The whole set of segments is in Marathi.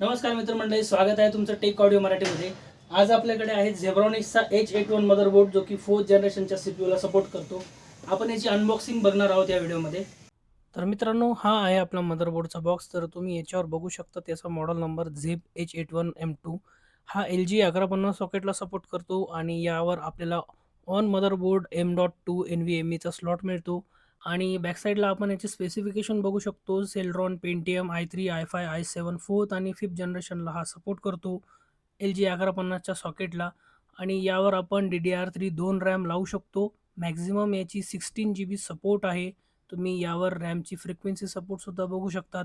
नमस्कार मित्रमंडळी स्वागत आहे तुमचं टेक ऑडिओ मराठीमध्ये. आज आपल्याकडे आहे झेब्रॉनिक्सचा एच एट वन मदरबोर्ड जो की फोर्थ जनरेशनच्या सीपीयूला सपोर्ट करतो. आपण याची अनबॉक्सिंग बघणार आहोत या व्हिडिओमध्ये. तर मित्रांनो हा आहे आपला मदरबोर्डचा बॉक्स तर तुम्ही याच्यावर बघू शकता त्याचा model number Zeb H eight one M two हा एल जी अकरा पन्नास सॉकेटला सपोर्ट करतो आणि यावर आपल्याला on motherboard M dot two N V M Icha slot मिळतो. आणि बॅकसाईडला आपण याचे स्पेसिफिकेशन बघू शकतो. Celeron Pentium I three I five I seven fourth आणि फिफ्थ जनरेशनला हा सपोर्ट करतो. एल जी अकरा पन्नासच्या सॉकेटला आणि यावर आपण डी डी आर थ्री दोन रॅम लावू शकतो. मॅक्झिमम याची सिक्स्टीन जी बी सपोर्ट आहे. तुम्ही यावर रॅमची फ्रिक्वेन्सी सपोर्टसुद्धा बघू शकतात.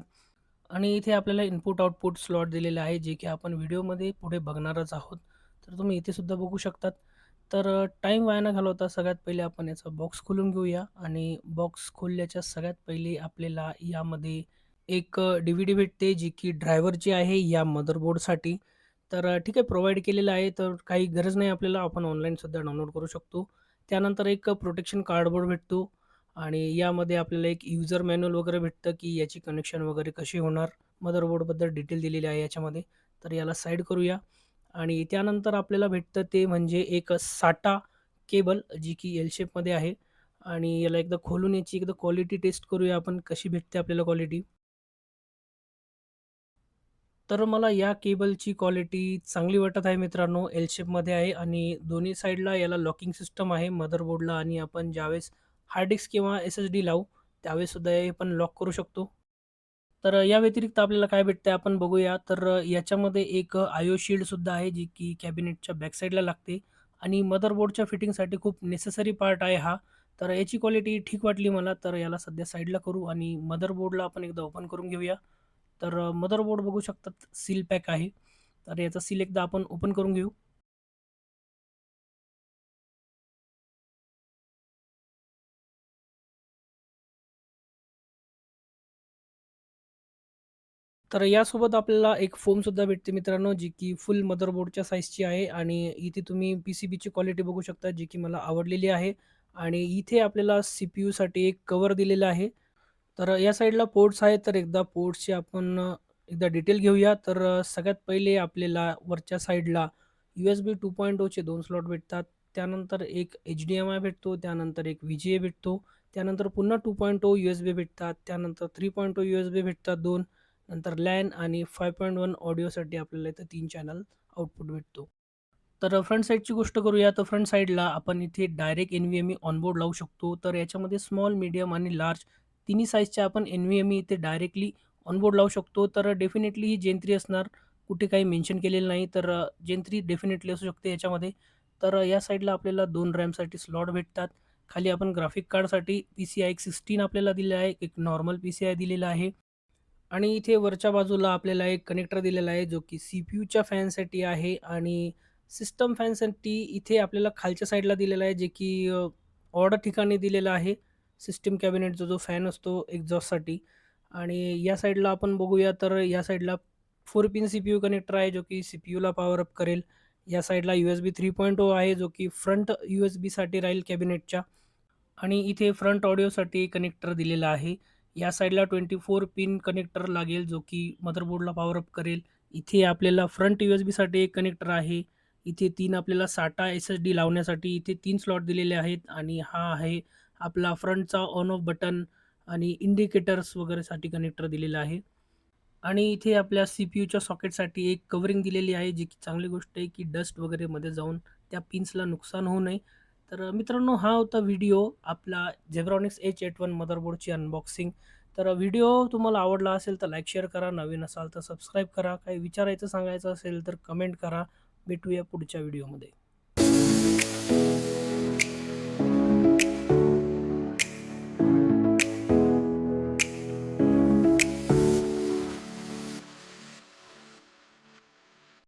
आणि इथे आपल्याला इनपुट आउटपुट स्लॉट दिलेलं आहे जे की आपण व्हिडिओमध्ये पुढे बघणारच आहोत. तर तुम्ही इथेसुद्धा बघू शकतात. तर टाईम वाया न घालवता सगळ्यात पहिले आपण याचा बॉक्स खोलून घेऊया आणि बॉक्स खोलल्याच्या सगळ्यात पहिले आपल्याला यामध्ये एक डी व्ही डी भेटते जी की ड्रायव्हरची आहे या मदरबोर्डसाठी. तर अ, ठीक आहे प्रोव्हाइड केलेलं आहे तर काही गरज नाही आपल्याला आपण ऑनलाईनसुद्धा डाउनलोड करू शकतो. त्यानंतर एक प्रोटेक्शन कार्डबोर्ड भेटतो आणि यामध्ये आपल्याला एक युजर मॅन्युअल वगैरे भेटतं की याची कनेक्शन वगैरे कशी होणार. मदरबोर्डबद्दल डिटेल दिलेली आहे याच्यामध्ये. तर याला साईड करूया. आणि त्यानंतर आपल्याला भेटतं ते म्हणजे एक साटा केबल जी की एल शेपमध्ये आहे. आणि याला एकदा खोलून याची एकदा क्वालिटी टेस्ट करूया आपण कशी भेटते आपल्याला क्वालिटी तर मला या केबलची क्वालिटी चांगली वाटत आहे मित्रांनो एल शेपमध्ये आहे. आणि दोन्ही साईडला याला लॉकिंग सिस्टम आहे मदरबोर्डला आणि आपण ज्यावेळेस हार्ड डिस्क किंवा एस एस डी लावू त्यावेळेससुद्धा हे पण लॉक करू शकतो. तर या व्यतिरिक्त आपल्याला काय भेटतं आपण बघूया. तर याच्यामध्ये एक आयो शील्डसुद्धा आहे जी की कॅबिनेटच्या बॅकसाईडला लागते. आणि मदरबोर्डच्या फिटिंगसाठी खूप नेसेसरी पार्ट आहे हा. तर याची क्वालिटी ठीक वाटली मला तर याला सध्या साईडला करू आणि मदरबोर्डला आपण एकदा ओपन करून घेऊया. तर मदरबोर्ड बघू शकतात सील पॅक आहे. तर याचा सील एकदा आपण ओपन करून घेऊ. तर यासोबत आपल्याला एक फोमसुद्धा भेटते मित्रांनो जी की फुल मदरबोर्डच्या साईजची आहे आणि इथे तुम्ही पी सी बीची क्वालिटी बघू शकता जी की मला आवडलेली आहे. आणि इथे आपल्याला सी पी यूसाठी एक कवर दिलेलं आहे. तर या साईडला पोर्ट्स आहेत तर एकदा पोर्ट्सचे आपण एकदा डिटेल घेऊया. तर सगळ्यात पहिले आपल्याला वरच्या साईडला U S B two point ओचे दोन स्लॉट भेटतात. त्यानंतर एक एच डी एम आय भेटतो त्यानंतर एक व्ही जी ए भेटतो. त्यानंतर पुन्हा two point O U S B भेटतात. त्यानंतर three point O U S B भेटतात दोन. नंतर लॅन आणि फाय पॉईंट वन ऑडिओसाठी आपल्याला इथं तीन चॅनल आउटपुट भेटतो. तर फ्रंट साईडची गोष्ट करूया. तर फ्रंट साईडला आपण इथे direct N V M E onboard लावू शकतो. तर याच्यामध्ये स्मॉल मीडियम आणि लार्ज तिन्ही साईजचे आपण एन व्ही एम ई इथे डायरेक्टली ऑनबोर्ड लावू शकतो. तर डेफिनेटली ही जेंत्री असणार. कुठे काही मेन्शन केलेलं नाही. तर जेंत्री थ्री डेफिनेटली असू शकते याच्यामध्ये. तर या साईडला आपल्याला दोन रॅमसाठी स्लॉट भेटतात. खाली आपण ग्राफिक कार्डसाठी पी सी आय एक सिक्स्टीन आपल्याला दिलं आहे. एक नॉर्मल पी सी आय दिलेला आहे. आणि इथे वरच्या बाजूला आपल्याला एक कनेक्टर दिलेला आहे जो की सी पी यूच्या फॅनसाठी आहे आणि सिस्टम फॅनसाठी इथे आपल्याला खालच्या साईडला दिलेला आहे जे की ऑर्डर ठिकाणी दिलेला आहे. सिस्टम कॅबिनेटचा जो फॅन असतो एक्झॉस्टसाठी आणि या साईडला आपण बघूया तर या साईडला four pin C P U connector आहे जो की सी पी यूला पॉवर अप करेल. या साईडला U S B three point O आहे जो की फ्रंट यू एस बीसाठी राहील कॅबिनेटच्या आणि इथे फ्रंट ऑडिओसाठी कनेक्टर दिलेला आहे. या साईडला ट्वेंटी फोर पिन कनेक्टर लागेल जो की मदरबोर्डला पॉवर अप करेल. इथे आपल्याला फ्रंट यू एस बीसाठी एक कनेक्टर आहे. इथे तीन आपल्याला साटा एस एस डी लावण्यासाठी इथे तीन स्लॉट दिलेले आहेत आणि हा आहे आपला फ्रंटचा ऑन ऑफ बटन आणि इंडिकेटर्स वगैरेसाठी कनेक्टर दिलेला आहे. आणि इथे आपल्या सी पी यूच्या सॉकेटसाठी एक कवरिंग दिलेली आहे जी की चांगली गोष्ट आहे की डस्ट वगैरे मध्ये जाऊन त्या पिन्सला नुकसान होऊ नये. तर मित्रांनो हा होता व्हिडिओ आपला झेब्रॉनिक्स एच एट वन मदरबोर्डची अनबॉक्सिंग तर व्हिडिओ तुम्हाला आवडला असेल तर लाईक शेअर करा. नवीन असाल तर सबस्क्राईब करा. काही विचारायचं सांगायचं असेल तर कमेंट करा. भेटूया पुढच्या व्हिडिओमध्ये.